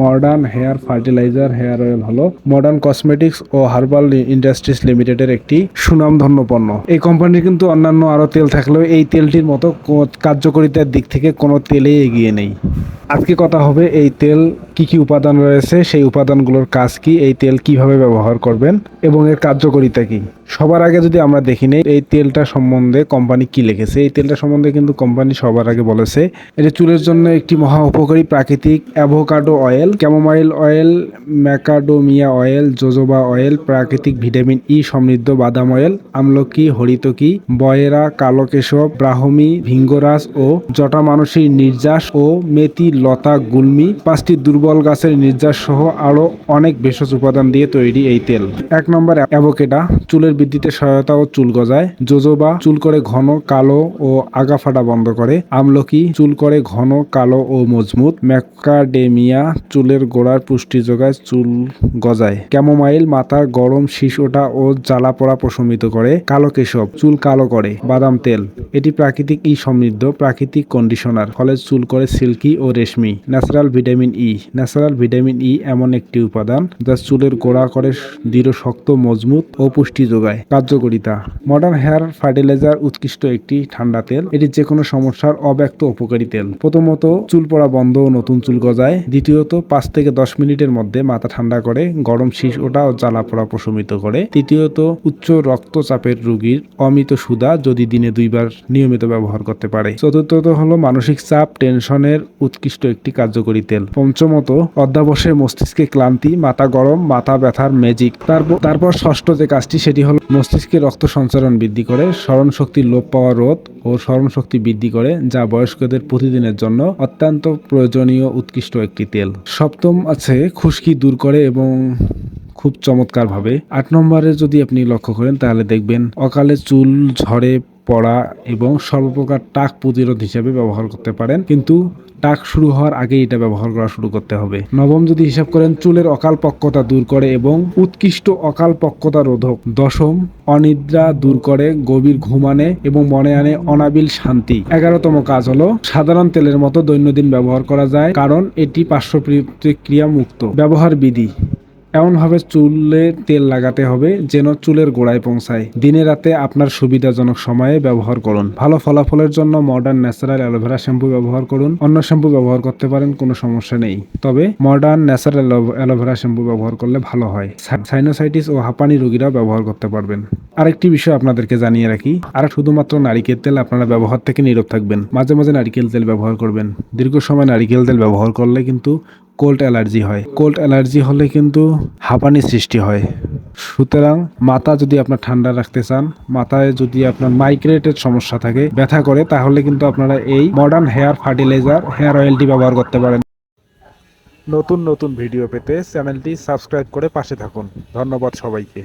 Modern hair fertiliser hair oil হলো modern cosmetics ও herbal industries লিমিটেডের একটি সুনামধন্য পণ্য। এই কোম্পানির কিন্তু অন্যান্য আরও তেল থাকলেও এই তেলটির মতো কার্যকারিতার দিক থেকে কোনো তেলেই এগিয়ে নেই। আজকে কথা হবে এই তেল কি কি উপাদান রয়েছে, সেই উপাদানগুলোর কাজ কি, এই তেল কীভাবে ব্যবহার করবেন এবং এর কার্যকারিতা কি। সবার আগে যদি আমরা দেখি নেই, এই তেলটা সম্বন্ধে কোম্পানি কি লিখেছে? এই তেলটা সম্বন্ধে কিন্তু কোম্পানি সবার আগে বলেছে, এটা চুলের জন্য একটি মহা উপকারী প্রাকৃতিক avocado oil chamomile oil macadamia oil jojoba oil প্রাকৃতিক ভিটামিন ই সমৃদ্ধ বাদাম অয়েল আমলকি, হরিতকি, বয়েরা কালো কেশব ব্রাহ্মী, ভিঙ্গরাজ ও জটা মানুষের নির্যাস ও মেথি, লতা, গুলমি, পাঁচটি দুর্বল গাছের নির্যাস সহ আরও অনেক ভেষজ উপাদান দিয়ে তৈরি এই তেল। এক নম্বর অ্যাভোকেডা, চুলের বৃদ্ধিতে সহায়তা ও চুল গজায়। জোজোবা চুল করে ঘন, কালো ও আগা ফাটা বন্ধ করে। আমলকি চুল করে ঘন, কালো ও মজবুত। ম্যাকাডেমিয়া চুলের গোড়ার পুষ্টি যোগায় চুল গজায়। ক্যামোমাইল মাথার গরম শীষ ওঠা ও জ্বালা পোড়া প্রশমিত করে। কালো কেশব, চুল কালো করে। বাদাম তেল, এটি প্রাকৃতিক ই সমৃদ্ধ, প্রাকৃতিক কন্ডিশনার ফলে চুল করে সিল্কি ও রেশমি। Natural vitamin E, natural vitamin E এমন একটি উপাদান যা চুলের গোড়া করে দৃঢ়, শক্ত, মজবুত ও পুষ্টি যোগায়। কার্যকারিতা। মডার্ন হেয়ার ফার্টিলাইজার উৎকৃষ্ট একটি ঠান্ডা তেল। এটি যে কোনো সমস্যার অব্যক্ত উপকারী তেল। প্রথমত, চুল পড়া বন্ধ ও নতুন চুল গজায়। দ্বিতীয়ত, পাঁচ থেকে দশ মিনিটের মধ্যে মাথা ঠান্ডা করে, গরম শীষ ওঠা ও জ্বালা পোড়া প্রশমিত করে। তৃতীয়ত, উচ্চ রক্তচাপের রোগীর অমিত সুদা যদি দিনে দুইবার নিয়মিত ব্যবহার করতে পারে। চতুর্থত হলো মানসিক চাপ, টেনশনের উৎকৃষ্ট একটি কার্যকরী তেল। পঞ্চমত অধ্যাবসে মস্তিষ্কে ক্লান্তি, মাথা গরম, মাথা ব্যথার ম্যাজিক তারপর তারপর ষষ্ঠ যে কাজটি, সেটি হলো মস্তিষ্কে রক্ত সঞ্চারণ বৃদ্ধি করে স্মরণ শক্তির লোপ পাওয়া রোধ ও স্মরণ শক্তি বৃদ্ধি করে, যা বয়স্কদের প্রতিদিনের জন্য অত্যন্ত প্রয়োজনীয় উৎকৃষ্ট একটি তেল। সপ্তম আছে খুশকি দূর করে এবং খুব চমৎকার ভাবে আট নম্বরে যদি আপনি লক্ষ্য করেন, তাহলে দেখবেন অকালে চুল ঝরে পড়া এবং সর্বপ্রকার টাক প্রতিরোধ হিসেবে ব্যবহার করতে পারেন। কিন্তু টাক শুরু হওয়ার আগেই এটা ব্যবহার করা শুরু করতে হবে। নবম যদি হিসাব করেন, চুলের অকাল পক্কতা দূর করে এবং উৎকৃষ্ট অকাল পক্কতা রোধক। দশম, অনিদ্রা দূর করে, গভীর ঘুমানে এবং মনে আনে অনাবিল শান্তি। এগারোতম কাজ হলো, সাধারণ তেলের মতো দৈনন্দিন ব্যবহার করা যায়, কারণ এটি পার্শ্ব প্রতিক্রিয়া মুক্ত ব্যবহার বিধি। এমনভাবে চুলে তেল লাগাতে হবে যেন চুলের গোড়ায় পৌঁছায়। দিনে রাতে আপনার সুবিধাজনক সময়ে ব্যবহার করুন। ভালো ফলাফলের জন্য মডার্ন ন্যাচারাল অ্যালোভেরা শ্যাম্পু ব্যবহার করুন। অন্য শ্যাম্পু ব্যবহার করতে পারেন, কোনো সমস্যা নেই। তবে মডার্ন ন্যাচারাল অ্যালোভেরা শ্যাম্পু ব্যবহার করলে ভালো হয়। সাইনোসাইটিস ও হাঁপানি রোগীরাও ব্যবহার করতে পারবেন। আরেকটি বিষয় আপনাদেরকে জানিয়ে রাখি, আর শুধুমাত্র নারিকেল তেল আপনারা ব্যবহার থেকে নীরব থাকবেন। মাঝে মাঝে নারিকেল তেল ব্যবহার করবেন। দীর্ঘ সময় নারিকেল তেল ব্যবহার করলে কিন্তু কোল্ড অ্যালার্জি হয়। কোল্ড অ্যালার্জি হলে কিন্তু হাঁপানি সৃষ্টি হয়। সুতরাং মাথা যদি আপনার ঠান্ডা রাখতে চান, মাথায় যদি আপনার মাইগ্রেটের সমস্যা থাকে, ব্যথা করে, তাহলে কিন্তু আপনারা এই মডার্ন হেয়ার ফার্টিলাইজার হেয়ার অয়েলটি ব্যবহার করতে পারেন। নতুন নতুন ভিডিও পেতে চ্যানেলটি সাবস্ক্রাইব করে পাশে থাকুন। ধন্যবাদ সবাইকে।